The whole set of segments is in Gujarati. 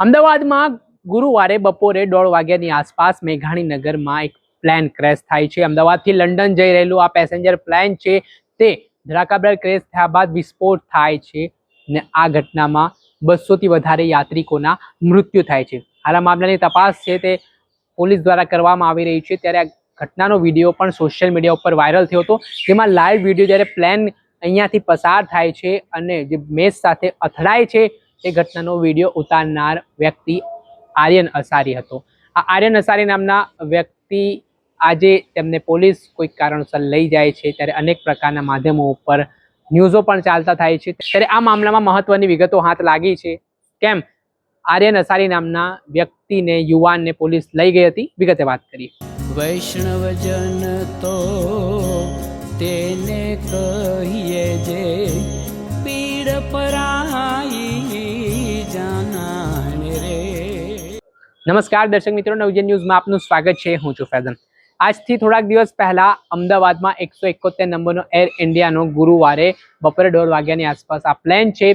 અમદાવાદમાં ગુરુવારે બપોરે દોઢ વાગ્યાની આસપાસ મેઘાણીનગરમાં એક પ્લેન ક્રેશ થાય છે. અમદાવાદથી લંડન જઈ રહેલું આ પેસેન્જર પ્લેન છે તે ધડાકાભેર ક્રેશ થયા બાદ વિસ્ફોટ થાય છે ને આ ઘટનામાં બસોથી વધારે યાત્રિકોના મૃત્યુ થાય છે. હાલ મામલાની તપાસ છે તે પોલીસ દ્વારા કરવામાં આવી રહી છે. ત્યારે આ ઘટનાનો વીડિયો પણ સોશિયલ મીડિયા ઉપર વાયરલ થયો હતો. જેમાં લાઈવ વીડિયો જ્યારે પ્લેન અહીંયાથી પસાર થાય છે અને જે મેચ સાથે અથડાય છે એ ઘટનાનો વીડિયો ઉતારનાર વ્યક્તિ આર્યન અસારી હતો. આ આર્યન અસારી નામના વ્યક્તિ આજે તેમને પોલીસ કોઈક કારણસર લઈ જાય છે, ત્યારે અનેક પ્રકારના માધ્યમો ઉપર ન્યૂઝો પણ ચાલતા થાય છે. ત્યારે આ મામલામાં મહત્વની વિગતો હાથ લાગી છે. કેમ? આર્યન અસારી નામના વ્યક્તિને, યુવાનને પોલીસ લઈ ગઈ હતી. વિગતે વાત કરી વૈષ્ણવજન તો તેને કહીએ જે પીડ પરાઈ નમસ્કાર દર્શક મિત્રો, નવજન ન્યૂઝમાં આપનું સ્વાગત છે. હું છું ફેઝન આજથી થોડાક દિવસ પહેલા અમદાવાદમાં એકસો એકોતેર નંબરનો એર ઇન્ડિયાનો ગુરુવારે બપોરે દોઢ વાગ્યાની આસપાસ આ પ્લેન છે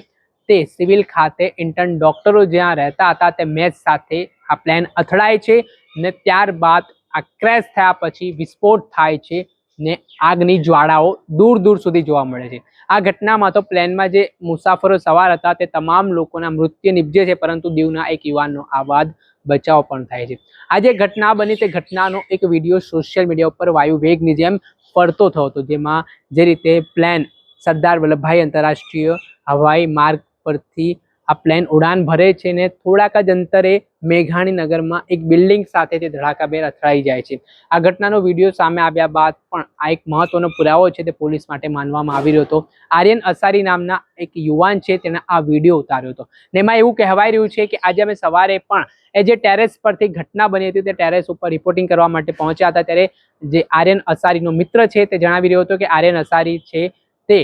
તે સિવિલ ખાતે ઇન્ટર્ન ડોક્ટરો જ્યાં રહેતા હતા તે મેચ સાથે આ પ્લેન અથડાય છે ને ત્યારબાદ આ ક્રેશ થયા પછી વિસ્ફોટ થાય છે ને આગની જ્વાળાઓ દૂર દૂર સુધી જોવા મળે છે. આ ઘટનામાં તો પ્લેનમાં જે મુસાફરો સવાર હતા તે તમામ લોકોના મૃત્યુ નિપજે છે પરંતુ દીવના એક યુવાનનો આ બાદ બચાવ પણ થાય છે. આ જે ઘટના બની તે ઘટનાનો એક વીડિયો સોશિયલ મીડિયા ઉપર વાયુ વેગની જેમ ફરતો થયો હતો, જેમાં જે રીતે પ્લેન સરદાર વલ્લભભાઈ આંતરરાષ્ટ્રીય હવાઈ માર્ગ પરથી આ પ્લેન ઉડાન ભરે છે ને થોડાક જ અંતરે મેઘાણી નગરમાં એક બિલ્ડિંગ સાથે તે ધડાકાભેર અથડાઈ જાય છે. આ ઘટનાનો વીડિયો સામે આવ્યા બાદ પણ આ એક મહત્વનો પુરાવો છે તે પોલીસ માટે માનવામાં આવી રહ્યો હતો. આર્યન અસારી નામના એક યુવાન છે તેણે આ વીડિયો ઉતાર્યો હતો. ને એમાં એવું કહેવાય રહ્યું છે કે આજે અમે સવારે પણ એ જે ટેરેસ પરથી ઘટના બની હતી તે ટેરેસ ઉપર રિપોર્ટિંગ કરવા માટે પહોંચ્યા હતા. ત્યારે જે આર્યન અસારીનો મિત્ર છે તે જણાવી રહ્યો હતો કે આર્યન અસારી છે તે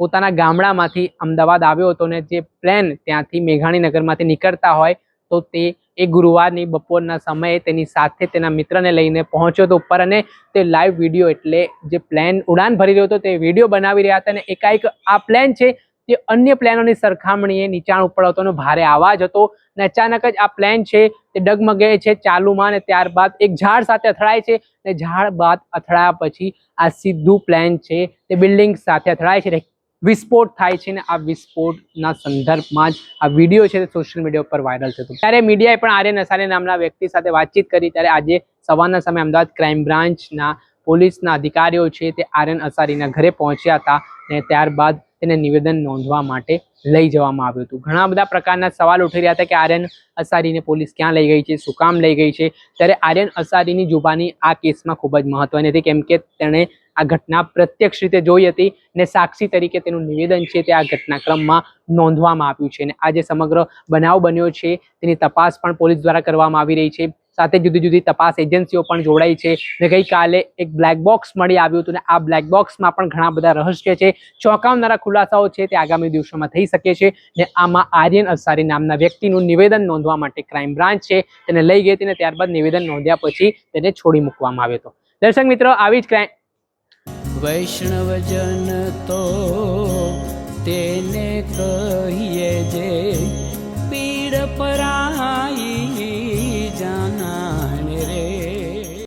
પોતાના ગામડામાંથી અમદાવાદ આવ્યો હતો ને જે પ્લેન ત્યાંથી મેઘાણી નગરમાંથી નીકળતા હોય તો તે એ ગુરુવારની બપોરના સમયે તેની સાથે તેના મિત્રને લઈને પહોંચ્યો હતો ઉપર અને તે લાઈવ વીડિયો એટલે જે પ્લેન ઉડાન ભરી રહ્યો હતો તે વીડિયો બનાવી રહ્યા હતા અને એકાએક આ પ્લેન છે તે અન્ય પ્લેનોની સરખામણીએ નીચાણ ઉપર હતો અને ભારે અવાજ હતો અને અચાનક જ આ પ્લેન છે તે ડગમગે છે ચાલુમાં અને ત્યારબાદ એક ઝાડ સાથે અથડાય છે અને ઝાડ બાદ અથડાયા પછી આ સીધું પ્લેન છે તે બિલ્ડિંગ સાથે અથડાય છે વિસ્ફોટ થાય છે ને આ વિસ્ફોટના સંદર્ભમાં જ આ વીડિયો છે સોશિયલ મીડિયા ઉપર વાયરલ થતો. ત્યારે મીડિયાએ પણ આર્યન અસારે નામના વ્યક્તિ સાથે વાતચીત કરી. ત્યારે આજે સવારના સમયે અમદાવાદ ક્રાઇમ બ્રાન્ચના પોલીસના અધિકારીઓ છે તે આર્યન અસારીના ઘરે પહોંચ્યા હતા ને ત્યારબાદ તેને નિવેદન નોંધવા માટે લઈ જવામાં આવ્યું હતું. ઘણા બધા પ્રકારના સવાલ ઉઠી રહ્યા હતા કે આર્યન અસારીને પોલીસ ક્યાં લઈ ગઈ છે, શું કામ લઈ ગઈ છે? ત્યારે આર્યન અસારીની જુબાની આ કેસમાં ખૂબ જ મહત્વની હતી, કેમ કે તેણે આ ઘટના પ્રત્યક્ષ રીતે જોઈ હતી ને સાક્ષી તરીકે તેનું નિવેદન છે તે આ ઘટનાક્રમમાં નોંધવામાં આવ્યું છે. અને આ જે સમગ્ર બનાવ બન્યો છે, તેની તપાસ પણ પોલીસ દ્વારા કરવામાં આવી રહી છે. સાથે જુદી જુદી તપાસ એજન્સીઓ પણ જોડાઈ છે ને ગઈકાલે એક બ્લેક બોક્સ મળી આવ્યું હતું ને આ બ્લેક બોક્સમાં પણ ઘણા બધા રહસ્ય છે. ચોંકાવનારા ખુલાસાઓ છે તે આગામી દિવસોમાં થઈ શકે છે ને આમાં આર્યન અસારી નામના વ્યક્તિનું નિવેદન નોંધવા માટે ક્રાઇમ બ્રાન્ચ છે. તેને લઈ ગઈ હતી ને ત્યારબાદ નિવેદન નોંધ્યા પછી તેને છોડી મૂકવામાં આવ્યો હતો. દર્શક મિત્રો, આવી જ ક્રાઇમ વૈષ્ણવજન તો તેને કહીએ જે પીડ પરા